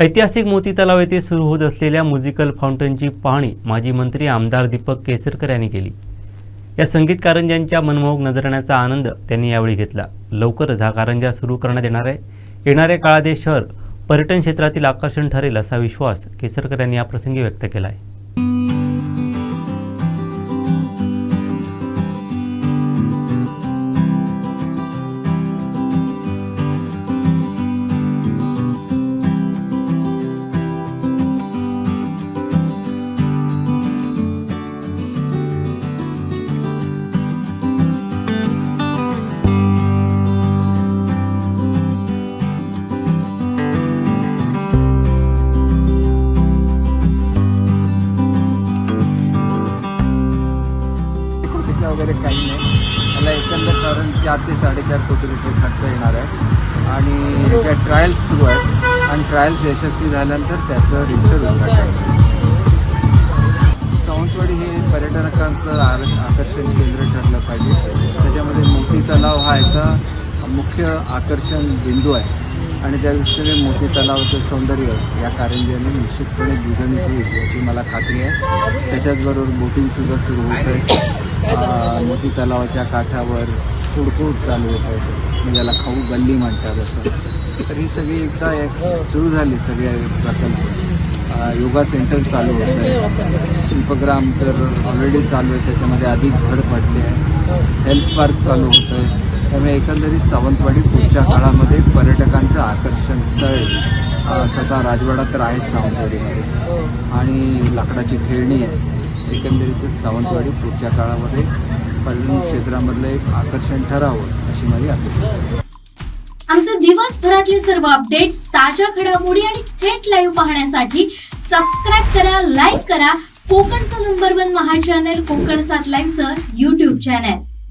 ऐतिहासिक मोती तलाव येथे सुरू होत असलेल्या म्युझिकल फाउंटनची पाहणी माजी मंत्री आमदार दीपक केसरकर यांनी केली. या संगीत कारंज्यांच्या मनमोहक नजराण्याचा आनंद त्यांनी यावेळी घेतला. लवकरच हा कारंजा सुरू करण्यात येणार आहे. येणाऱ्या काळात हे शहर पर्यटन क्षेत्रातील आकर्षण ठरेल असा विश्वास केसरकर यांनी याप्रसंगी व्यक्त केला आहे वगैरे काही नाही. मला एकंदर साधारण चार ते साडेचार कोटी रुपये खर्च येणार आहे. आणि त्या ट्रायल्स सुरू आहेत आणि ट्रायल्स यशस्वी झाल्यानंतर त्याचं रिसर उद्घाटन सावंतवाडी हे पर्यटकांचं आर आकर्षण केंद्र ठरलं पाहिजे. त्याच्यामध्ये मोती तलाव हा याचा मुख्य आकर्षण बिंदू आहे. आणि त्या दृष्टीने मोती तलावाचं सौंदर्य या कारंज्याने निश्चितपणे द्विगुणित होईल याची मला खात्री आहे. त्याच्याचबरोबर बोटिंगसुद्धा सुरू होत आहे. मोती तलावाच्या काठावर सुडकूट चालू होत आहे. म्हणजे ज्याला खाऊ गल्ली म्हणतात असं. तर ही सगळी एकदा एक सुरू झाली सगळे प्रकल्प. योगा सेंटर चालू होत आहे. शिल्पग्राम तर ऑलरेडी चालू आहे. त्याच्यामध्ये अधिक भर पडली आहे. हेल्थ पार्क चालू होतं आहे. त्यामुळे एकंदरीत सावंतवाडी पुढच्या काळामध्ये पर्यटकांचं आकर्षण स्थळ स्वतः राजवाडा तर आहेच सावंतवाडीमध्ये. आणि लाकडाची खेळणी आहे एकंदरीतच सावंतवाडी पुढच्या काळामध्ये पर्यटन क्षेत्रामधलं एक आकर्षण ठरावं अशी माझी अपेक्षा आमचे दिवसभरातले सर्व अपडेट्स ताज्या घडामोडी आणि थेट लाईव्ह पाहण्यासाठी सबस्क्राईब करा लाईक करा. कोकणचं नंबर वन महा चॅनल कोकण सात लाईव्हचं युट्यूब चॅनल